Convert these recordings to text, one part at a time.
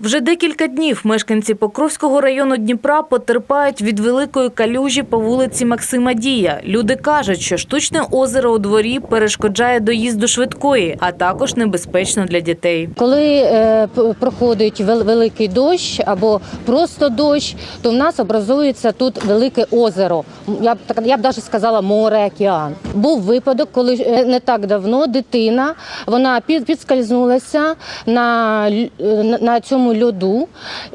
Вже декілька днів мешканці Покровського району Дніпра потерпають від великої калюжі по вулиці Максима Дія. Люди кажуть, що штучне озеро у дворі перешкоджає доїзду швидкої, а також небезпечно для дітей. Коли е, проходить великий дощ або просто дощ, то в нас образується тут велике озеро. Я б я б навіть сказала море, океан. Був випадок, коли е, не так давно дитина вона під, підскользнулася е, на, на цьому льоду.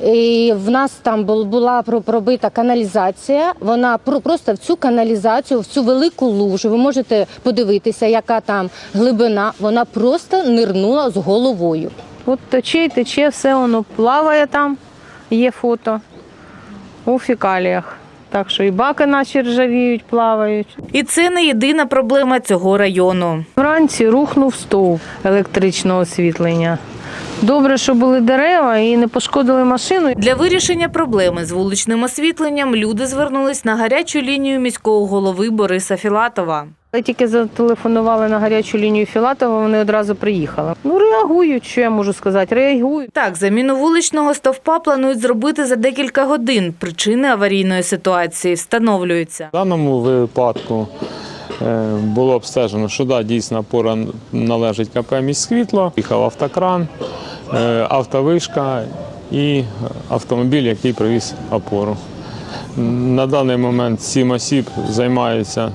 І в нас там була пробита каналізація. Вона просто в цю каналізацію, в цю велику лужу. Ви можете подивитися, яка там глибина. Вона просто нирнула з головою. От тече, тече, все воно плаває там, є фото у фекаліях. Так що і баки наші ржавіють, плавають. І це не єдина проблема цього району. Вранці рухнув стовп електричного освітлення. Добре, що були дерева і не пошкодили машину. Для вирішення проблеми з вуличним освітленням люди звернулись на гарячу лінію міського голови Бориса Філатова. Тільки зателефонували на гарячу лінію Філатова, вони одразу приїхали. Ну, реагують, що я можу сказати, реагують. Так, заміну вуличного стовпа планують зробити за декілька годин. Причини аварійної ситуації встановлюються. В даному випадку було обстежено, що да, дійсно опора належить КП «Міськсвітло». Їхав автокран, е, автовишка і автомобіль, який привіз опору. На даний момент сім осіб займаються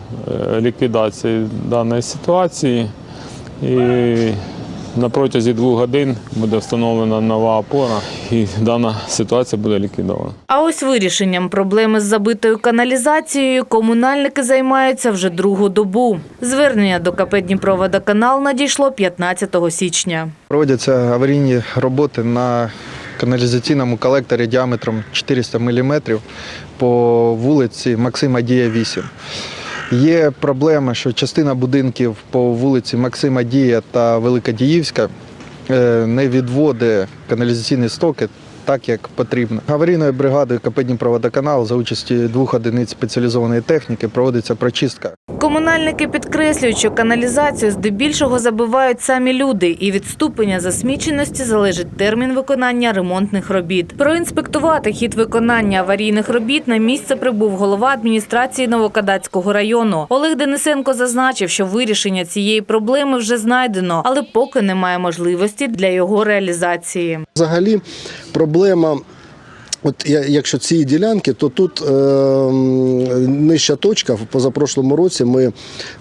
е, ліквідацією даної ситуації. І на протязі двох годин буде встановлена нова опора, і дана ситуація буде ліквідована. А ось вирішенням проблеми з забитою каналізацією комунальники займаються вже другу добу. Звернення до КП Дніпроводоканал надійшло 15 січня. Проводяться аварійні роботи на каналізаційному колекторі діаметром 400 мм по вулиці Максима Дія 8. Є проблема, що частина будинків по вулиці Максима Дія та Великодіївська е, не відводить каналізаційні стоки так, як потрібно. Аварійною бригадою КП Дніпроводоканал за участі двох одиниць спеціалізованої техніки проводиться прочистка Комунальники підкреслюють, що каналізацію здебільшого забивають самі люди, і від ступеня засміченості залежить термін виконання ремонтних робіт. Проінспектувати хід виконання аварійних робіт на місце прибув голова адміністрації Новокадацького району. Олег Денисенко зазначив, що вирішення цієї проблеми вже знайдено, але поки немає можливості для його реалізації. Взагалі проблема. От якщо ці ділянки, то тут е, нижча точка. Позапрошлому році ми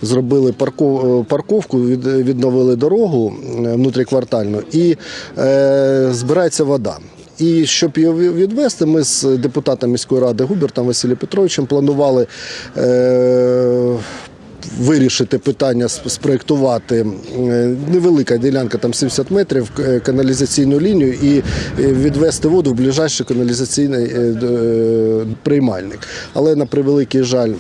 зробили парков, е, парковку, від, відновили дорогу е, внутріквартальну і е, збирається вода. І щоб її відвести, ми з депутатом міської ради Губертом Василем Петровичем планували. Е, Вирішити питання сп- спроектувати е, невелика ділянка, там 70 метрів, е, каналізаційну лінію і е, відвести воду в ближайший каналізаційний приймальник. Але на превеликий жаль.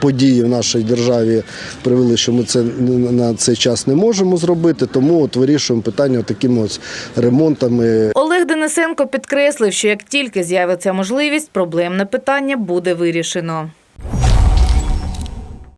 Події в нашій державі привели, що ми це на цей час не можемо зробити, тому от вирішуємо питання такими ось ремонтами Олег Денисенко підкреслив, що як тільки з'явиться можливість, проблемне питання буде вирішено.